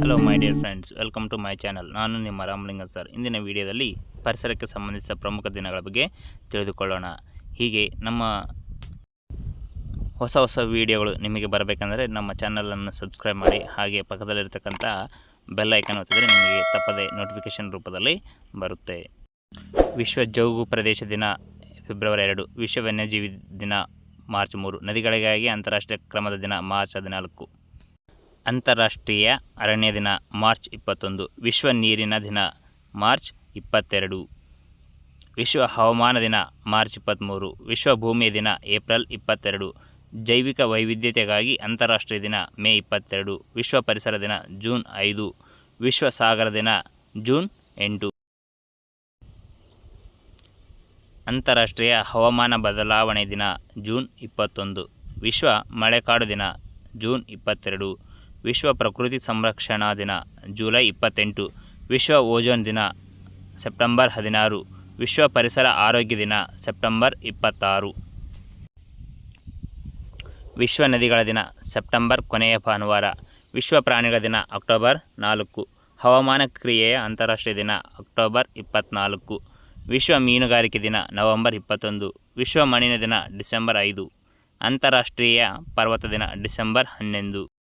Hello my dear friends welcome to my channel ನಾನು ನಿಮ್ಮ Ramalinga sir. ಇಂದಿನ ವಿಡಿಯೋದಲ್ಲಿ ಪರಿಸರಕ್ಕೆ ಸಂಬಂಧಿಸಿದ ಪ್ರಮುಖ ದಿನಗಳ ಬಗ್ಗೆ ತಿಳಿದುಕೊಳ್ಳೋಣ. ಹೀಗೆ ನಮ್ಮ ಹೊಸ ಹೊಸ ವಿಡಿಯೋಗಳು ನಿಮಗೆ ಬರಬೇಕಂದರೆ ನಮ್ಮ ಚಾನಲನ್ನು ಸಬ್ಸ್ಕ್ರೈಬ್ ಮಾಡಿ. ಹಾಗೆ ಪಕ್ಕದಲ್ಲಿರ್ತಕ್ಕಂಥ ಬೆಲ್ ಐಕನ್ ಒತ್ತಿದರೆ ನಿಮಗೆ ತಪ್ಪದೆ ನೋಟಿಫಿಕೇಷನ್ ರೂಪದಲ್ಲಿ ಬರುತ್ತೆ. ವಿಶ್ವ ಜೌಗು ಪ್ರದೇಶ ದಿನ ಫೆಬ್ರವರಿ ಎರಡು. ವಿಶ್ವ ವನ್ಯಜೀವಿ ದಿನ ಮಾರ್ಚ್ ಮೂರು. ನದಿಗಳಿಗಾಗಿ ಅಂತಾರಾಷ್ಟ್ರೀಯ ಕ್ರಮದ ದಿನ ಮಾರ್ಚ್ ಹದಿನಾಲ್ಕು. ಅಂತಾರಾಷ್ಟ್ರೀಯ ಅರಣ್ಯ ದಿನ ಮಾರ್ಚ್ ಇಪ್ಪತ್ತೊಂದು. ವಿಶ್ವ ನೀರಿನ ದಿನ ಮಾರ್ಚ್ ಇಪ್ಪತ್ತೆರಡು. ವಿಶ್ವ ಹವಾಮಾನ ದಿನ ಮಾರ್ಚ್ ಇಪ್ಪತ್ತ್ಮೂರು ವಿಶ್ವ ಭೂಮಿಯ ದಿನ ಏಪ್ರಿಲ್ ಇಪ್ಪತ್ತೆರಡು. ಜೈವಿಕ ವೈವಿಧ್ಯತೆಗಾಗಿ ಅಂತಾರಾಷ್ಟ್ರೀಯ ದಿನ ಮೇ ಇಪ್ಪತ್ತೆರಡು. ವಿಶ್ವ ಪರಿಸರ ದಿನ ಜೂನ್ ಐದು. ವಿಶ್ವ ಸಾಗರ ದಿನ ಜೂನ್ ಎಂಟು. ಅಂತಾರಾಷ್ಟ್ರೀಯ ಹವಾಮಾನ ಬದಲಾವಣೆ ದಿನ, ಜೂನ್ ಇಪ್ಪತ್ತೊಂದು. ವಿಶ್ವ ಮಳೆಕಾಡು ದಿನ, ಜೂನ್ ಇಪ್ಪತ್ತೆರಡು. ವಿಶ್ವ ಪ್ರಕೃತಿ ಸಂರಕ್ಷಣಾ ದಿನ, ಜುಲೈ ಇಪ್ಪತ್ತೆಂಟು. ವಿಶ್ವ ಓಜೋನ್ ದಿನ, ಸೆಪ್ಟೆಂಬರ್ ಹದಿನಾರು. ವಿಶ್ವ ಪರಿಸರ ಆರೋಗ್ಯ ದಿನ, ಸೆಪ್ಟೆಂಬರ್ ಇಪ್ಪತ್ತಾರು. ವಿಶ್ವ ನದಿಗಳ ದಿನ, ಸೆಪ್ಟೆಂಬರ್ ಕೊನೆಯ ಭಾನುವಾರ. ವಿಶ್ವ ಪ್ರಾಣಿಗಳ ದಿನ, ಅಕ್ಟೋಬರ್ ನಾಲ್ಕು. ಹವಾಮಾನ ಕ್ರಿಯೆಯ ಅಂತಾರಾಷ್ಟ್ರೀಯ ದಿನ, ಅಕ್ಟೋಬರ್ ಇಪ್ಪತ್ತ್ನಾಲ್ಕು ವಿಶ್ವ ಮೀನುಗಾರಿಕೆ ದಿನ ನವೆಂಬರ್ ಇಪ್ಪತ್ತೊಂದು, ವಿಶ್ವ ಮಣ್ಣಿನ ದಿನ ಡಿಸೆಂಬರ್ ಐದು, ಅಂತಾರಾಷ್ಟ್ರೀಯ ಪರ್ವತ ದಿನ ಡಿಸೆಂಬರ್ ಹನ್ನೊಂದು.